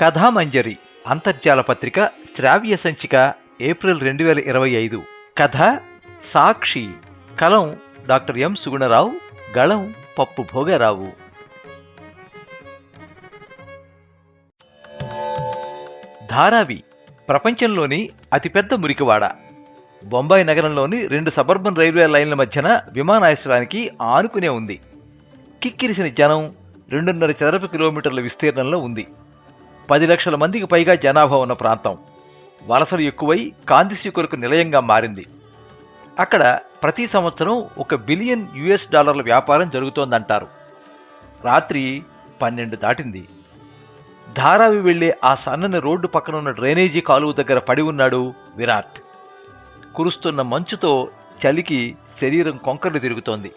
కథామంజరి అంతర్జాల పత్రిక శ్రావ్య సంచిక ఏప్రిల్ రెండు వేల ఇరవై ఐదు. కథ సాక్షి కలం డాక్టర్ ఎం సుగుణరావు గళం పప్పు భోగారావు. ధారావి ప్రపంచంలోని అతిపెద్ద మురికివాడ. బొంబాయి నగరంలోని రెండు సబర్బన్ రైల్వే లైన్ల మధ్యన విమానాశ్రయానికి ఆనుకునే ఉంది. కిక్కిరిసిన జనం రెండున్నర చదరపు కిలోమీటర్ల విస్తీర్ణంలో ఉంది. పది లక్షల మందికి పైగా జనాభా ఉన్న ప్రాంతం. వలసలు ఎక్కువై కాంతిశీకులకు నిలయంగా మారింది. అక్కడ ప్రతి సంవత్సరం ఒక బిలియన్ యుఎస్ డాలర్ల వ్యాపారం జరుగుతోందంటారు. రాత్రి పన్నెండు దాటింది. ధారావి వెళ్ళే ఆ సన్నని రోడ్డు పక్కన ఉన్న డ్రైనేజీ కాలువ దగ్గర పడి ఉన్నాడు విరాట్. కురుస్తున్న మంచుతో చలికి శరీరం కొంకర్లు తిరుగుతోంది.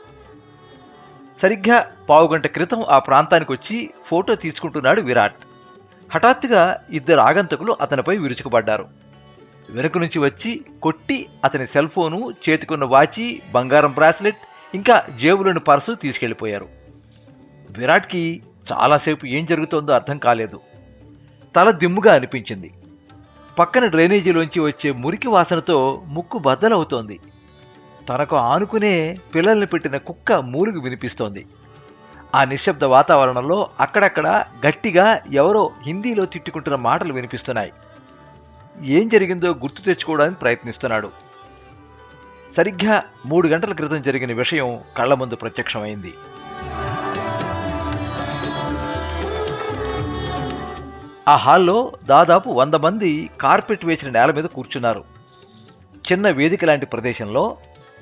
సరిగ్గా పావుగంట క్రితం ఆ ప్రాంతానికి వచ్చి ఫోటో తీసుకుంటున్నాడు విరాట్. హఠాత్తుగా ఇద్దరు ఆగంతకులు అతనిపై విరుచుకుపడ్డారు. వెనుక నుంచి వచ్చి కొట్టి అతని సెల్ ఫోను చేతికున్న వాచి బంగారం బ్రాస్లెట్ ఇంకా జేబులోని పర్సు తీసుకెళ్ళిపోయారు విరాట్కి చాలాసేపు ఏం జరుగుతోందో అర్థం కాలేదు. తల దిమ్ముగా అనిపించింది. పక్కన డ్రైనేజీలోంచి వచ్చే మురికి వాసనతో ముక్కు బద్దలవుతోంది. తనకు ఆనుకునే పిల్లల్ని పెట్టిన కుక్క మూలుగు వినిపిస్తోంది. ఆ నిశ్శబ్ద వాతావరణంలో అక్కడక్కడ గట్టిగా ఎవరో హిందీలో తిట్టుకుంటున్న మాటలు వినిపిస్తున్నాయి. ఏం జరిగిందో గుర్తు తెచ్చుకోవడానికి ప్రయత్నిస్తున్నాడు. సరిగ్గా మూడు గంటల క్రితం జరిగిన విషయం కళ్ళ ముందు ప్రత్యక్షమైంది. ఆ హాల్లో దాదాపు వంద మంది కార్పెట్ వేసిన నేల మీద కూర్చున్నారు. చిన్న వేదిక లాంటి ప్రదేశంలో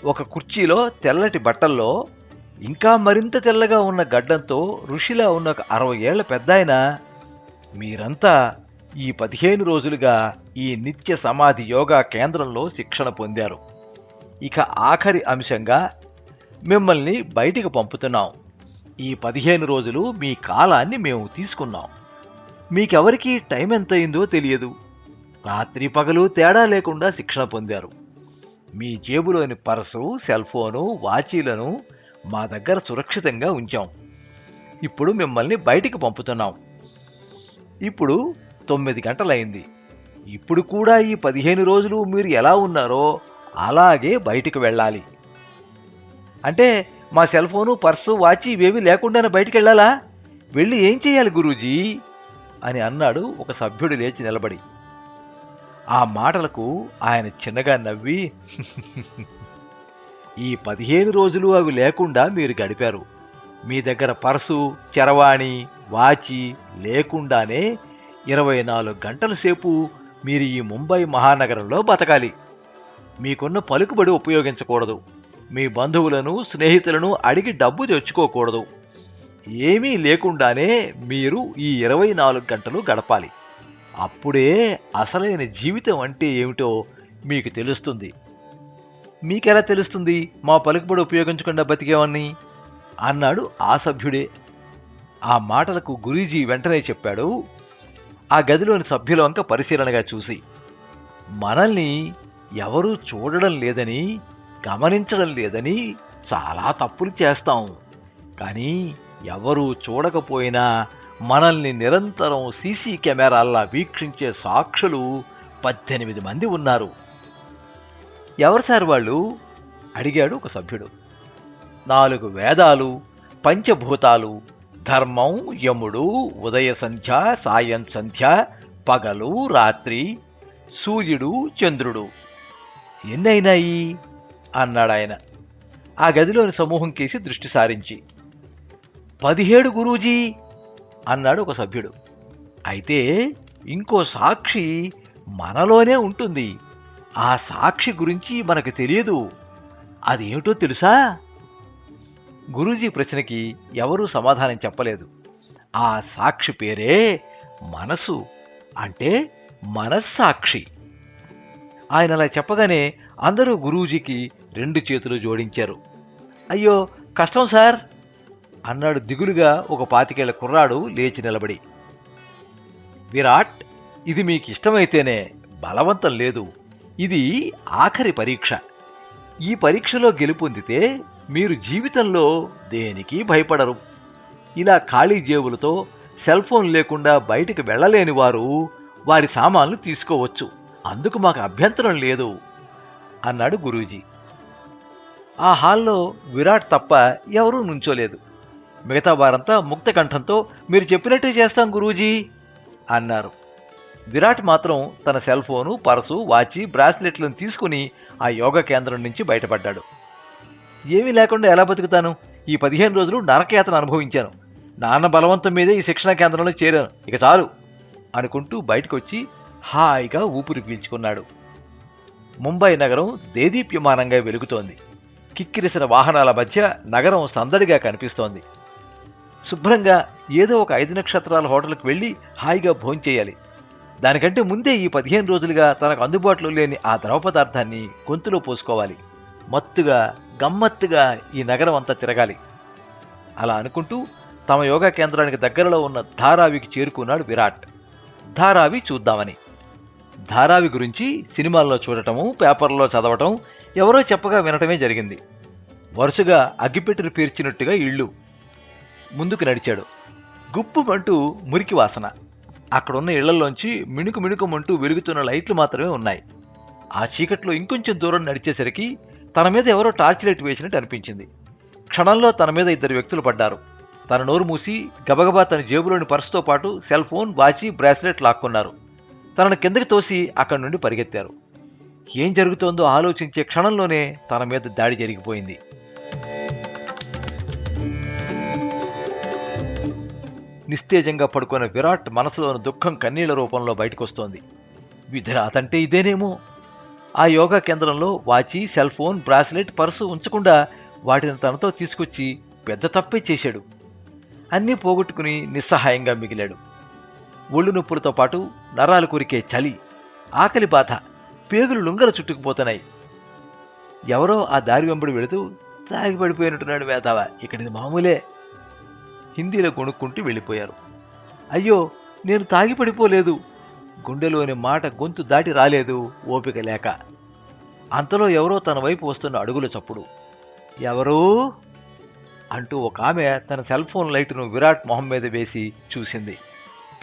ఒక కుర్చీలో తెల్లటి బట్టల్లో ఇంకా మరింత తెల్లగా ఉన్న గడ్డంతో ఋషిలా ఉన్న ఒక అరవై ఏళ్ళ పెద్దాయన మీరంతా ఈ పదిహేను రోజులుగా ఈ నిత్య సమాధి యోగా కేంద్రంలో శిక్షణ పొందారు. ఇక ఆఖరి అంశంగా మిమ్మల్ని బయటికి పంపుతున్నాం. ఈ పదిహేను రోజులు మీ కాలాన్ని మేము తీసుకున్నాం. మీకెవరికి టైం ఎంత అయిందో తెలియదు. రాత్రి పగలు తేడా లేకుండా శిక్షణ పొందారు. మీ జేబులోని పర్సు సెల్ ఫోను వాచీలను మా దగ్గర సురక్షితంగా ఉంచాం. ఇప్పుడు మిమ్మల్ని బయటికి పంపుతున్నాం. ఇప్పుడు తొమ్మిది గంటలైంది. ఇప్పుడు కూడా ఈ పదిహేను రోజులు మీరు ఎలా ఉన్నారో అలాగే బయటికి వెళ్ళాలి. అంటే మా సెల్ ఫోను పర్సు వాచి ఇవేవి లేకుండానే బయటికి వెళ్ళాలా? వెళ్ళి ఏం చేయాలి గురూజీ? అని అన్నాడు ఒక సభ్యుడు లేచి నిలబడి. ఆ మాటలకు ఆయన చిన్నగా నవ్వి ఈ పదిహేను రోజులు అవి లేకుండా మీరు గడిపారు. మీ దగ్గర పర్సు చరవాణి వాచి లేకుండానే ఇరవై నాలుగు గంటల సేపు మీరు ఈ ముంబై మహానగరంలో బతకాలి. మీకున్న పలుకుబడి ఉపయోగించకూడదు. మీ బంధువులను స్నేహితులను అడిగి డబ్బు తెచ్చుకోకూడదు. ఏమీ లేకుండానే మీరు ఈ ఇరవై నాలుగు గంటలు గడపాలి. అప్పుడే అసలైన జీవితం అంటే ఏమిటో మీకు తెలుస్తుంది. మీకెలా తెలుస్తుంది మా పలుకుబడి ఉపయోగించకుండా బతికేవాణ్ణి? అన్నాడు ఆ సభ్యుడే. ఆ మాటలకు గురూజీ వెంటనే చెప్పాడు. ఆ గదిలోని సభ్యుల వంక పరిశీలనగా చూసి మనల్ని ఎవరూ చూడడం లేదని గమనించడం లేదని చాలా తప్పులు చేస్తాం. కానీ ఎవరూ చూడకపోయినా మనల్ని నిరంతరం సీసీ కెమెరాల్లా వీక్షించే సాక్షులు పద్దెనిమిది మంది ఉన్నారు. ఎవరు సార్ వాళ్ళు? అడిగాడు ఒక సభ్యుడు. నాలుగు వేదాలు పంచభూతాలు ధర్మం యముడు ఉదయ సంధ్య సాయం సంధ్య పగలు రాత్రి సూర్యుడు చంద్రుడు. ఎన్నైనాయి? అన్నాడాయన. ఆ గదిలోని సమూహం కేసి దృష్టి సారించి. పదిహేడు గురూజీ అన్నాడు ఒక సభ్యుడు. అయితే ఇంకో సాక్షి మనలోనే ఉంటుంది. ఆ సాక్షి గురించి మనకు తెలియదు. అదేమిటో తెలుసా? గురూజీ ప్రశ్నకి ఎవరూ సమాధానం చెప్పలేదు. ఆ సాక్షి పేరే మనసు అంటే మనస్సాక్షి. ఆయన అలా చెప్పగానే అందరూ గురూజీకి రెండు చేతులు జోడించారు. అయ్యో కష్టం సార్ అన్నాడు దిగులుగా ఒక పాతికేళ్ళ కుర్రాడు లేచి నిలబడి. విరాట్ ఇది మీకు ఇష్టమైతేనే బలవంతం లేదు. ఇది ఆఖరి పరీక్ష. ఈ పరీక్షలో గెలుపొందితే మీరు జీవితంలో దేనికి భయపడరు. ఇలా ఖాళీ జేబులతో సెల్ ఫోన్ లేకుండా బయటికి వెళ్ళలేని వారు వారి సామాన్లు తీసుకోవచ్చు. అందుకు మాకు అభ్యంతరం లేదు అన్నాడు గురూజీ. ఆ హాల్లో విరాట్ తప్ప ఎవరూ నుంచోలేదు. మిగతా వారంతా ముక్త కంఠంతో మీరు చెప్పినట్టే చేస్తాం గురూజీ అన్నారు. విరాట్ మాత్రం తన సెల్ ఫోను పర్సు వాచి బ్రాస్లెట్లను తీసుకుని ఆ యోగా కేంద్రం నుంచి బయటపడ్డాడు. ఏమీ లేకుండా ఎలా బతుకుతాను? ఈ పదిహేను రోజులు నరకయాతను అనుభవించాను. నాన్న బలవంతం మీదే ఈ శిక్షణా కేంద్రంలో చేరాను. ఇక చాలు అనుకుంటూ బయటకు వచ్చి హాయిగా ఊపిరి పీల్చుకున్నాడు. ముంబై నగరం దేదీప్యమానంగా వెలుగుతోంది. కిక్కిరిసిన వాహనాల మధ్య నగరం సందడిగా కనిపిస్తోంది. శుభ్రంగా ఏదో ఒక ఐదు నక్షత్రాల హోటల్కి వెళ్ళి హాయిగా భోంచేయాలి. దానికంటే ముందే ఈ పదిహేను రోజులుగా తనకు అందుబాటులో లేని ఆ ద్రవ పదార్థాన్ని గొంతులో పోసుకోవాలి. మత్తుగా గమ్మత్తుగా ఈ నగరం అంతా తిరగాలి. అలా అనుకుంటూ తమ యోగా కేంద్రానికి దగ్గరలో ఉన్న ధారావికి చేరుకున్నాడు విరాట్. ధారావి చూద్దామని. ధారావి గురించి సినిమాల్లో చూడటము పేపర్లో చదవటం ఎవరో చెప్పగా వినటమే జరిగింది. వరుసగా అగ్గిపెట్టెలు పేర్చినట్టుగా ఇళ్ళు ముందుకు నడిచాడు. గుప్పుమంటూ మురికి వాసన. అక్కడున్న ఇళ్ళలోంచి మిణుకు మిణుకుమంటూ వెలుగుతున్న లైట్లు మాత్రమే ఉన్నాయి. ఆ చీకట్లో ఇంకొంచెం దూరం నడిచేసరికి తన మీద ఎవరో టార్చ్ లైట్ వేసినట్టు అనిపించింది. క్షణంలో తన మీద ఇద్దరు వ్యక్తులు పడ్డారు. తన నోరు మూసి గబగబా తన జేబులోని పర్సుతో పాటు సెల్ ఫోన్ వాచి బ్రాస్లెట్ లాక్కున్నారు. తనను కిందకి తోసి అక్కడి నుండి పరిగెత్తారు. ఏం జరుగుతోందో ఆలోచించే క్షణంలోనే తన మీద దాడి జరిగిపోయింది. నిస్తేజంగా పడుకున్న విరాట్ మనసులోని దుఃఖం కన్నీళ్ళ రూపంలో బయటకొస్తోంది. విధిరాతంటే ఇదేనేమో? ఆ యోగా కేంద్రంలో watch cell phone bracelet purse ఉంచకుండా వాటిని తనతో తీసుకొచ్చి పెద్ద తప్పే చేశాడు. అన్నీ పోగొట్టుకుని నిస్సహాయంగా మిగిలాడు. ఒళ్ళు నొప్పులతో పాటు నరాలు కొరికే చలి ఆకలి బాధ పేగులు లుంగలు చుట్టుకుపోతున్నాయి. ఎవరో ఆ దారి వెంబడి వెళుతూ తాగి పడిపోయినట్టున్నాడు వేదావ ఇక్కడిది మామూలే. హిందీలో కొనుక్కుంటూ వెళ్ళిపోయారు. అయ్యో నేను తాగిపడిపోలేదు గుండెలోని మాట గొంతు దాటి రాలేదు ఓపిక లేక. అంతలో ఎవరో తన వైపు వస్తున్న అడుగుల చప్పుడు. ఎవరు? అంటూ ఒక ఆమె తన సెల్ ఫోన్ లైట్ను విరాట్ మొహం మీద వేసి చూసింది.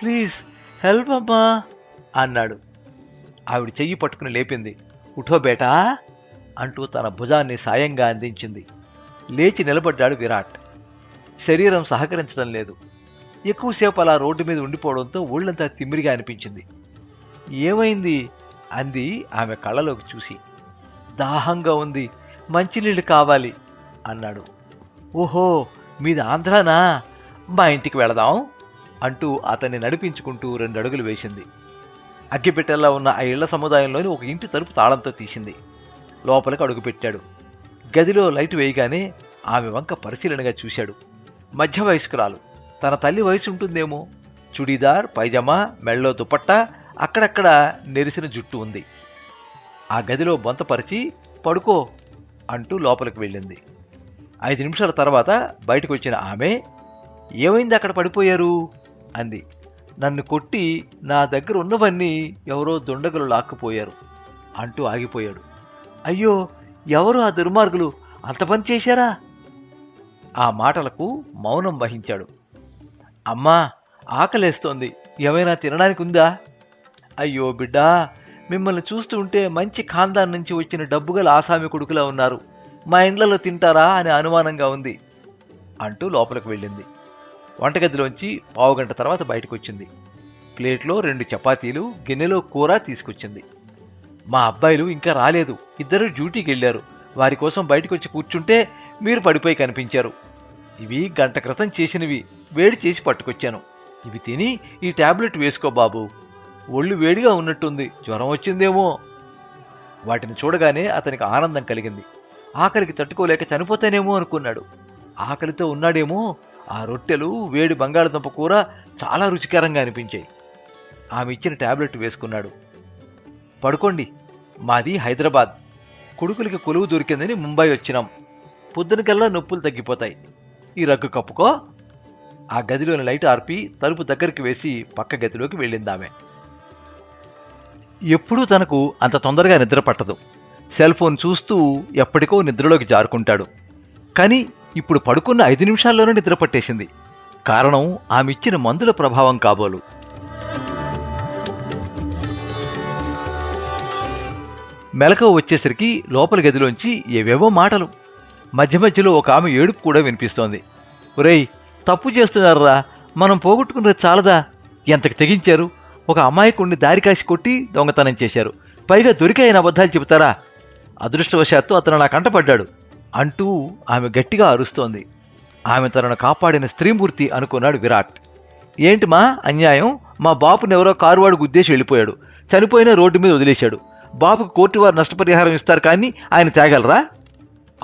ప్లీజ్ హెల్ప్ అమ్మా అన్నాడు. ఆవిడ చెయ్యి పట్టుకుని లేపింది. ఉఠో బేటా అంటూ తన భుజాన్ని సాయంగా అందించింది. లేచి నిలబడ్డాడు విరాట్. శరీరం సహకరించడం లేదు. ఎక్కువసేపు అలా రోడ్డు మీద ఉండిపోవడంతో ఒళ్ళంతా తిమ్మిరిగా అనిపించింది. ఏమైంది? అంది ఆమె కళ్ళలోకి చూసి. దాహంగా ఉంది. మంచినీళ్ళు కావాలి అన్నాడు. ఓహో మీది ఆంధ్రానా? మా ఇంటికి వెళదాం అంటూ అతన్ని నడిపించుకుంటూ రెండు అడుగులు వేసింది. అగ్గిపెట్టెల్లో ఉన్న ఆ ఇళ్ళ సముదాయంలోని ఒక ఇంటి తలుపు తాళంతో తీసింది. లోపలికి అడుగుపెట్టాడు గదిలో లైట్ వేయగానే ఆమె వంక పరిశీలనగా చూశాడు. మధ్య వయస్కురాలు తన తల్లి వయసు ఉంటుందేమో చుడీదార్ పైజమా మెళ్ళో దుపట్టా అక్కడక్కడ నెరిసిన జుట్టు ఉంది. ఆ గదిలో బొంతపరిచి పడుకో అంటూ లోపలికి వెళ్ళింది. ఐదు నిమిషాల తర్వాత బయటకు వచ్చిన ఆమె ఏమైంది అక్కడ పడిపోయారు? అంది. నన్ను కొట్టి నా దగ్గర ఉన్నవన్నీ ఎవరో దుండగులు లాక్కుపోయారు అంటూ ఆగిపోయాడు. అయ్యో ఎవరు ఆ దుర్మార్గులు? అంత పని చేశారా? ఆ మాటలకు మౌనం వహించాడు. అమ్మా ఆకలేస్తోంది. ఏమైనా తినడానికి ఉందా? అయ్యో బిడ్డా మిమ్మల్ని చూస్తూ ఉంటే మంచి ఖాందాన్ నుంచి వచ్చిన డబ్బుగల ఆసామి కొడుకులా ఉన్నారు. మా ఇండ్లలో తింటారా అని అనుమానంగా ఉంది అంటూ లోపలికి వెళ్ళింది. వంటగదిలోంచి పావుగంట తర్వాత బయటకు వచ్చింది ప్లేట్లో రెండు చపాతీలు గిన్నెలో కూర తీసుకొచ్చింది. మా అబ్బాయిలు ఇంకా రాలేదు. ఇద్దరు డ్యూటీకి వెళ్ళారు. వారి కోసం బయటకు వచ్చి కూర్చుంటే మీరు పడిపోయి కనిపించారు. ఇవి గంట క్రితం చేసినవి. వేడి చేసి పట్టుకొచ్చాను. ఇవి తిని ఈ టాబ్లెట్ వేసుకో బాబు. ఒళ్ళు వేడిగా ఉన్నట్టుంది. జ్వరం వచ్చిందేమో. వాటిని చూడగానే అతనికి ఆనందం కలిగింది. ఆకలికి తట్టుకోలేక చనిపోతానేమో అనుకున్నాడు. ఆకలితో ఉన్నాడేమో. ఆ రొట్టెలు వేడి బంగాళదుంప కూర చాలా రుచికరంగా అనిపించాయి. ఆమె ఇచ్చిన టాబ్లెట్ వేసుకున్నాడు. పడుకోండి. మాది హైదరాబాద్. కొడుకులకి కొలువు దొరికిందని ముంబై వచ్చినాం. పొద్దునకల్లా నొప్పులు తగ్గిపోతాయి. ఈ రగ్గు కప్పుకో. ఆ గదిలోని లైట్ ఆర్పి తలుపు దగ్గరికి వేసి పక్క గదిలోకి వెళ్ళిందామె. ఎప్పుడూ తనకు అంత తొందరగా నిద్ర పట్టదు. సెల్ ఫోన్ చూస్తూ ఎప్పటికో నిద్రలోకి జారుకుంటాడు. కానీ ఇప్పుడు పడుకున్న ఐదు నిమిషాల్లోనే నిద్ర పట్టేసింది. కారణం ఆమె ఇచ్చిన మందుల ప్రభావం కాబోలు. మెలకువ వచ్చేసరికి లోపల గదిలోంచి ఏవేవో మాటలు. మధ్య మధ్యలో ఒక ఆమె ఏడుపు కూడా వినిపిస్తోంది. ఒరేయ్ తప్పు చేస్తున్నారా మనం పోగొట్టుకున్నది చాలదా? ఎంతకు తెగించారు? ఒక అమాయకుణ్ణి దారి కాసి కొట్టి దొంగతనం చేశారు. పైగా దొరికాయన అబద్ధాలు చెబుతారా? అదృష్టవశాత్తు అతను నా కంటపడ్డాడు అంటూ ఆమె గట్టిగా అరుస్తోంది. ఆమె తనను కాపాడిన స్త్రీమూర్తి అనుకున్నాడు విరాట్. ఏంటి మా అన్యాయం? మా బాపుని ఎవరో కారువాడు గుద్దేసి వెళ్ళిపోయాడు. చనిపోయిన రోడ్డు మీద వదిలేశాడు. బాపుకు కోర్టు వారు నష్టపరిహారం ఇస్తారు కానీ ఆయన తేగలరా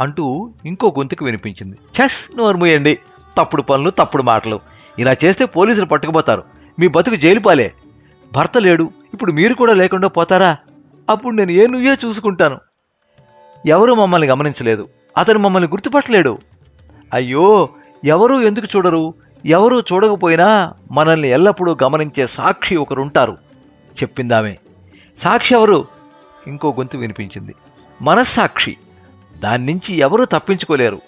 అంటూ ఇంకో గొంతుకు వినిపించింది. చెస్ నోర్ముయండి తప్పుడు పనులు తప్పుడు మాటలు. ఇలా చేస్తే పోలీసులు పట్టుకుపోతారు. మీ బతుకు జైలుపాలే భర్త లేడు. ఇప్పుడు మీరు కూడా లేకుండా పోతారా? అప్పుడు నేను ఏ నువ్వే చూసుకుంటాను. ఎవరూ మమ్మల్ని గమనించలేదు. అతను మమ్మల్ని గుర్తుపట్టలేడు. అయ్యో! ఎవరూ ఎందుకు చూడరు? ఎవరూ చూడకపోయినా మనల్ని ఎల్లప్పుడూ గమనించే సాక్షి ఒకరుంటారు. చెప్పిందామే. సాక్షి ఎవరు? ఇంకో గొంతు వినిపించింది. మనస్సాక్షి. దాని నుంచి ఎవరూ తప్పించుకోలేరు.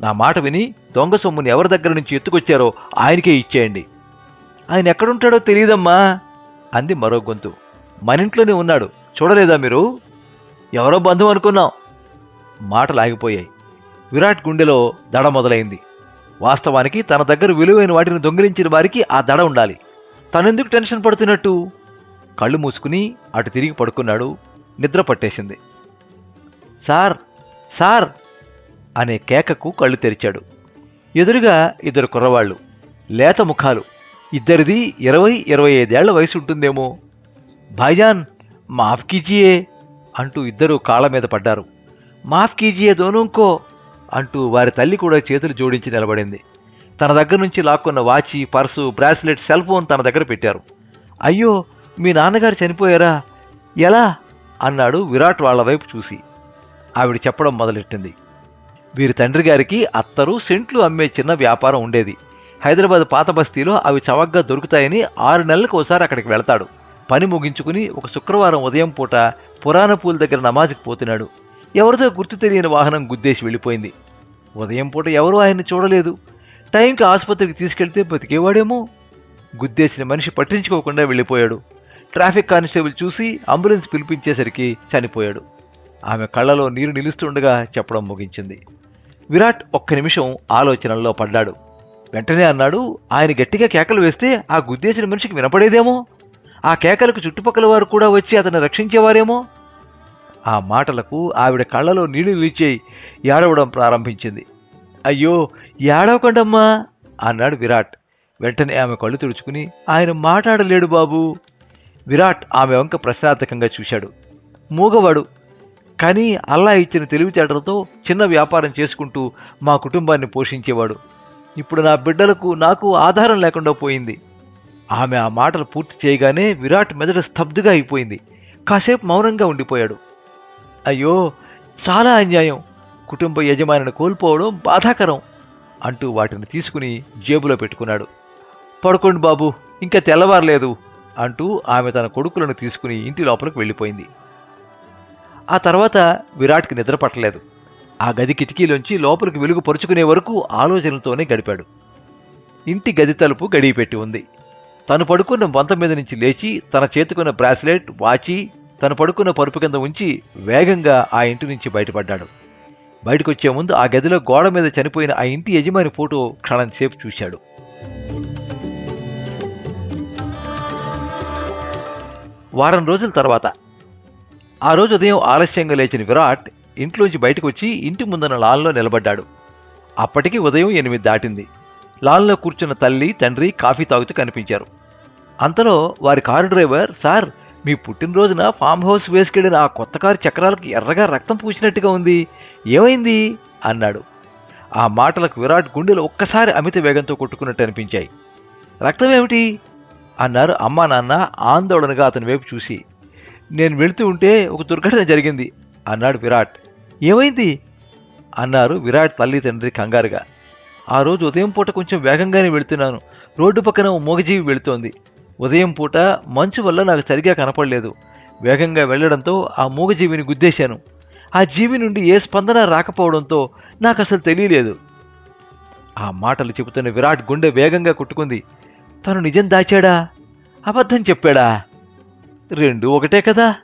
నా మాట విని దొంగ సొమ్ముని ఎవరి దగ్గర నుంచి ఎత్తుకొచ్చారో ఆయనకే ఇచ్చేయండి. ఆయన ఎక్కడుంటాడో తెలియదమ్మా అంది మరో గొంతు. మన ఇంట్లోనే ఉన్నాడు చూడలేదా మీరు? ఎవరో బంధువు అనుకున్నాం. మాటలు ఆగిపోయాయి. విరాట్ గుండెలో దడ మొదలైంది. వాస్తవానికి తన దగ్గర విలువైన వాటిని దొంగిలించిన వారికి ఆ దడ ఉండాలి. తనెందుకు టెన్షన్ పడుతున్నట్టు? కళ్ళు మూసుకుని అటు తిరిగి పడుకున్నాడు నిద్ర పట్టేసింది. సార్ సార్ అనే కేకకు కళ్ళు తెరిచాడు. ఎదురుగా ఇద్దరు కుర్రవాళ్ళు లేత ముఖాలు. ఇద్దరిది ఇరవై ఇరవై ఐదేళ్ళ వయసు ఉంటుందేమో భాయ్జాన్ మాఫ్ కీజియే అంటూ ఇద్దరూ కాళ్ళ మీద పడ్డారు. మాఫ్ కీజియే దోనుంకో అంటూ వారి తల్లి కూడా చేతులు జోడించి నిలబడింది. తన దగ్గర నుంచి లాక్కున్న watch purse bracelet cell phone తన దగ్గర పెట్టారు. అయ్యో మీ నాన్నగారు చనిపోయారా? ఎలా? అన్నాడు విరాట్ వాళ్ళ వైపు చూసి. ఆవిడ చెప్పడం మొదలెట్టింది. వీరి తండ్రి గారికి అత్తరు సెంట్లు అమ్మే చిన్న వ్యాపారం ఉండేది. హైదరాబాద్ పాత బస్తీలో అవి చవగ్గా దొరుకుతాయని ఆరు నెలలకు ఒకసారి అక్కడికి వెళ్తాడు. పని ముగించుకుని ఒక శుక్రవారం ఉదయం పూట పురాణ పూల దగ్గర నమాజ్కి పోతున్నాడు. ఎవరిదో గుర్తు తెలియని వాహనం గుద్దేసి వెళ్ళిపోయింది. ఉదయం పూట ఎవరూ ఆయన్ని చూడలేదు. టైంకి ఆసుపత్రికి తీసుకెళ్తే బతికేవాడేమో? గుద్దేసిన మనిషి పట్టించుకోకుండా వెళ్ళిపోయాడు. ట్రాఫిక్ కానిస్టేబుల్ చూసి అంబులెన్స్ పిలిపించేసరికి చనిపోయాడు. ఆమె కళ్ళలో నీరు నిలుస్తుండగా చెప్పడం ముగించింది. విరాట్ ఒక్క నిమిషం ఆలోచనల్లో పడ్డాడు. వెంటనే అన్నాడు ఆయన గట్టిగా కేకలు వేస్తే ఆ గుద్దేసిన మనిషికి వినపడేదేమో? ఆ కేకలకు చుట్టుపక్కల వారు కూడా వచ్చి అతన్ని రక్షించేవారేమో? ఆ మాటలకు ఆవిడ కళ్ళలో నీళ్ళు నిలిచి ఏడవడం ప్రారంభించింది. అయ్యో ఏడవకండమ్మా అన్నాడు విరాట్. వెంటనే ఆమె కళ్ళు తుడుచుకుని ఆయన మాట్లాడలేడు బాబు. విరాట్ ఆమె వంక ప్రశ్నార్థకంగా చూశాడు. మూగవాడు కానీ అల్లా ఇచ్చిన తెలివితేటలతో చిన్న వ్యాపారం చేసుకుంటూ మా కుటుంబాన్ని పోషించేవాడు. ఇప్పుడు నా బిడ్డలకు నాకు ఆధారం లేకుండా పోయింది. ఆమె ఆ మాటలు పూర్తి చేయగానే విరాట్ మెదడు స్తబ్దుగా అయిపోయింది. కాసేపు మౌనంగా ఉండిపోయాడు. అయ్యో చాలా అన్యాయం. కుటుంబ యజమానిని కోల్పోవడం బాధాకరం అంటూ వాటిని తీసుకుని జేబులో పెట్టుకున్నాడు. పడుకోండి బాబు ఇంకా తెల్లవారలేదు అంటూ ఆమె తన కొడుకులను తీసుకుని ఇంటి లోపలికి వెళ్ళిపోయింది. ఆ తర్వాత విరాట్కి నిద్ర పట్టలేదు. ఆ గది కిటికీలోంచి లోపలికి వెలుగు పరుచుకునే వరకు ఆలోచనలతోనే గడిపాడు. ఇంటి గది తలుపు గడియపెట్టి ఉంది. తను పడుకున్న బొంత మీద నుంచి లేచి తన చేతుకున్న బ్రాస్లెట్ వాచి తను పడుకున్న పరుపు కింద ఉంచి వేగంగా ఆ ఇంటి నుంచి బయటపడ్డాడు. బయటకొచ్చే ముందు ఆ గదిలో గోడ మీద చనిపోయిన ఆ ఇంటి యజమాని ఫోటో క్షణం సేపు చూశాడు. వారం రోజుల తర్వాత ఆ రోజు ఉదయం ఆలస్యంగా లేచిన విరాట్ ఇంట్లోంచి బయటకు వచ్చి ఇంటి ముందున్న లాన్లో నిలబడ్డాడు. అప్పటికి ఉదయం ఎనిమిది దాటింది. లాన్లో కూర్చున్న తల్లి తండ్రి కాఫీ తాగుతూ కనిపించారు. అంతలో వారి కారు డ్రైవర్ సార్ మీ పుట్టినరోజున ఫామ్ హౌస్ వేసుకెళ్ళిన ఆ కొత్త కారు చక్రాలకు ఎర్రగా రక్తం పూసినట్టుగా ఉంది. ఏమైంది? అన్నాడు. ఆ మాటలకు విరాట్ గుండెలు ఒక్కసారి అమిత వేగంతో కొట్టుకున్నట్టు అనిపించాయి. రక్తం ఏమిటి అన్నారు అమ్మా నాన్న ఆందోళనగా అతని వైపు చూసి. నేను వెళుతూ ఉంటే ఒక దుర్ఘటన జరిగింది అన్నాడు విరాట్. ఏమైంది? అన్నారు విరాట్ తల్లి తండ్రి కంగారుగా. ఆ రోజు ఉదయం పూట కొంచెం వేగంగానే వెళుతున్నాను. రోడ్డు పక్కన ఓ మూగజీవి వెళుతోంది. ఉదయం పూట మంచు వల్ల నాకు సరిగా కనపడలేదు. వేగంగా వెళ్ళడంతో ఆ మూగజీవిని గుద్దేశాను. ఆ జీవి నుండి ఏ స్పందన రాకపోవడంతో నాకు అసలు తెలియలేదు. ఆ మాటలు చెబుతున్న విరాట్ గుండె వేగంగా కొట్టుకుంది. తను నిజం దాచాడా? అబద్ధం చెప్పాడా? రెండు ఒకటే కదా?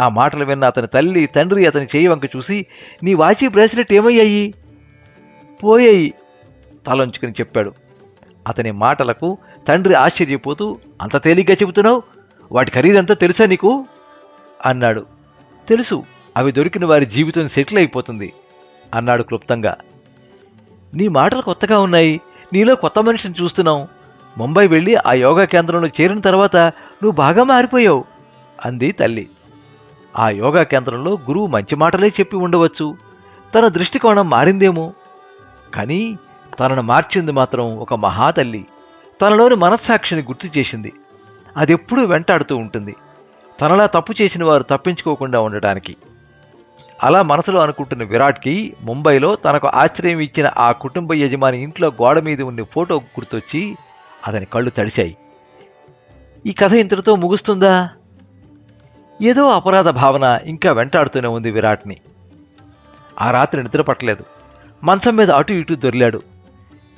ఆ మాటలు విన్న అతని తల్లి తండ్రి అతని చేయి వంక చూసి నీ వాచి బ్రేస్లెట్ ఏమయ్యాయి? పోయాయి తలంచుకుని చెప్పాడు. అతని మాటలకు తండ్రి ఆశ్చర్యపోతూ అంత తేలిగ్గా చెబుతున్నావు? వాటి ఖరీదంతా తెలుసా నీకు? అన్నాడు. తెలుసు అవి దొరికిన వారి జీవితం సెటిల్ అయిపోతుంది అన్నాడు క్లుప్తంగా. నీ మాటలు కొత్తగా ఉన్నాయి. నీలో కొత్త మనిషిని చూస్తున్నావు ముంబై వెళ్ళి ఆ యోగా కేంద్రంలో చేరిన తర్వాత నువ్వు బాగా మారిపోయావు అంది తల్లి. ఆ యోగా కేంద్రంలో గురువు మంచి మాటలే చెప్పి ఉండవచ్చు. తన దృష్టికోణం మారిందేమో. కానీ తనను మార్చింది మాత్రం ఒక మహాతల్లి. తనలోని మనస్సాక్షిని గుర్తు చేసింది. అదెప్పుడూ వెంటాడుతూ ఉంటుంది. తనలా తప్పు చేసిన వారు తప్పించుకోకుండా ఉండటానికి. అలా మనసులో అనుకుంటున్న విరాట్కి ముంబైలో తనకు ఆశ్రయం ఇచ్చిన ఆ కుటుంబ యజమాని ఇంట్లో గోడ మీద ఉన్న ఫోటో గుర్తొచ్చి అతని కళ్ళు తడిశాయి. ఈ కథ ఇంతటితో ముగుస్తుందా? ఏదో అపరాధ భావన ఇంకా వెంటాడుతూనే ఉంది విరాట్ని. ఆ రాత్రి నిద్ర పట్టలేదు. మంచం మీద అటు ఇటు దొరిలాడు.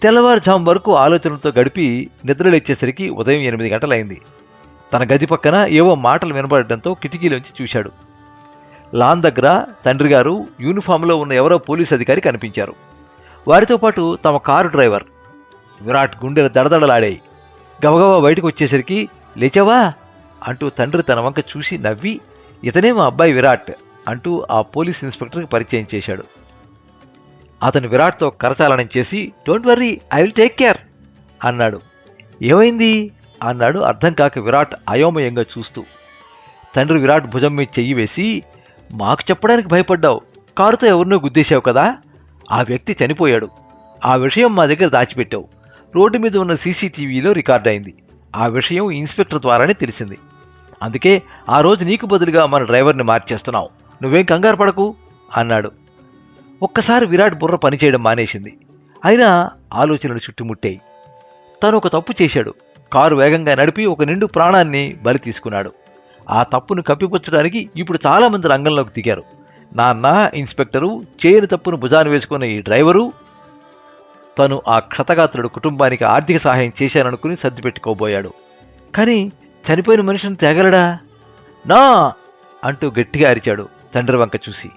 తెల్లవారుజాము వరకు ఆలోచనలతో గడిపి నిద్రలేచేసరికి ఉదయం ఎనిమిది గంటలైంది. తన గది పక్కన ఏవో మాటలు వినబడడంతో కిటికీలోంచి చూశాడు. లాన్ దగ్గర తండ్రి గారు యూనిఫామ్లో ఉన్న ఎవరో పోలీస్ అధికారి కనిపించారు. వారితో పాటు తమ కారు డ్రైవర్ విరాట్ గుండెలు దడదడలాడాయి. గబగబా బయటకు వచ్చేసరికి లేచావా? అంటూ తండ్రి తన వంక చూసి నవ్వి ఇతనే మా అబ్బాయి విరాట్ అంటూ ఆ పోలీస్ ఇన్స్పెక్టర్కి పరిచయం చేశాడు. అతను విరాట్తో కరచాలనం చేసి don't worry I will take care అన్నాడు. ఏమైంది? అన్నాడు అర్థం కాక విరాట్ అయోమయంగా చూస్తూ. తండ్రి విరాట్ భుజం మీద చెయ్యి వేసి మాకు చెప్పడానికి భయపడ్డావు. కారుతో ఎవరినో గుద్దేశావు కదా? ఆ వ్యక్తి చనిపోయాడు. ఆ విషయం మా దగ్గర దాచిపెట్టావు. రోడ్డు మీద ఉన్న సీసీటీవీలో రికార్డ్ అయింది ఆ విషయం ఇన్స్పెక్టర్ ద్వారానే తెలిసింది. అందుకే ఆ రోజు నీకు బదులుగా మన డ్రైవర్ని మార్చేస్తున్నావు. నువ్వేం కంగారు పడకు అన్నాడు. ఒక్కసారి విరాట్ బుర్ర పనిచేయడం మానేసింది. అయినా ఆలోచనలు చుట్టుముట్టాయి. తను ఒక తప్పు చేశాడు. కారు వేగంగా నడిపి ఒక నిండు ప్రాణాన్ని బలి తీసుకున్నాడు. ఆ తప్పును కప్పిపుచ్చడానికి ఇప్పుడు చాలామంది రంగంలోకి దిగారు. నాన్న ఇన్స్పెక్టరు చేయని తప్పును భుజాన వేసుకున్న ఈ డ్రైవరు తను ఆ క్షతగాత్రుడు కుటుంబానికి ఆర్థిక సహాయం చేశాననుకుని సర్దిపెట్టుకోబోయాడు కానీ చనిపోయిన మనిషిని తేగలడా? నా! అంటూ గట్టిగా అరిచాడు తండ్రి వంక చూసి.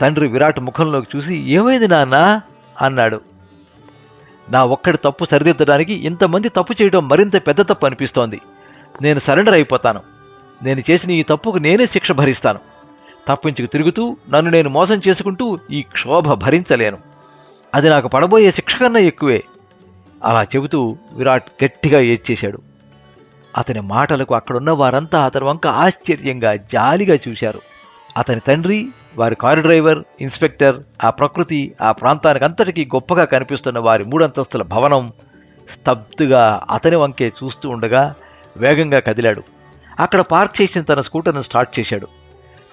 తండ్రి విరాట్ ముఖంలోకి చూసి ఏమైంది నాన్నా? అన్నాడు. నా ఒక్కడి తప్పు సరిదిద్దడానికి ఇంతమంది తప్పు చేయడం మరింత పెద్ద తప్పు అనిపిస్తోంది. నేను సరెండర్ అయిపోతాను. నేను చేసిన ఈ తప్పుకు నేనే శిక్ష భరిస్తాను. తప్పించుకు తిరుగుతూ నన్ను నేను మోసం చేసుకుంటూ ఈ క్షోభ భరించలేను. అది నాకు పడబోయే శిక్ష కన్నా ఎక్కువే. అలా చెబుతూ విరాట్ గట్టిగా ఏడ్చేశాడు. అతని మాటలకు అక్కడున్న వారంతా అతని వంక ఆశ్చర్యంగా జాలిగా చూశారు. అతని తండ్రి వారి కారు డ్రైవర్ ఇన్స్పెక్టర్ ఆ ప్రకృతి ఆ ప్రాంతానికి అంతటికీ గొప్పగా కనిపిస్తున్న వారి మూడంతస్తుల భవనం స్తబ్దుగా అతని వంకే చూస్తూ ఉండగా వేగంగా కదిలాడు. అక్కడ పార్క్ చేసిన తన స్కూటర్ను స్టార్ట్ చేశాడు.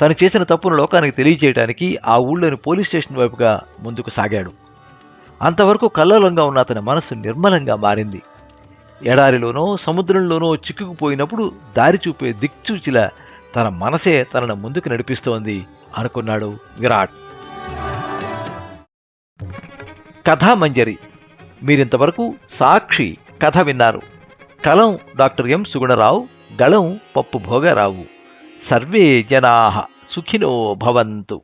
తను చేసిన తప్పును లోకానికి తెలియజేయడానికి ఆ ఊళ్ళోని పోలీస్ స్టేషన్ వైపుగా ముందుకు సాగాడు. అంతవరకు కల్లోలంగా ఉన్న అతని మనసు నిర్మలంగా మారింది. ఎడారిలోనో సముద్రంలోనో చిక్కుకుపోయినప్పుడు దారి చూపే దిక్చూచిలా తన మనసే తనను ముందుకు నడిపిస్తోంది అనుకున్నాడు విరాట్. కథామంజరి మీరింతవరకు సాక్షి కథ విన్నారు. కలం డాక్టర్ ఎం సుగుణరావు గళం పప్పు భోగరావు. సర్వే జనా సుఖినో భవంతు.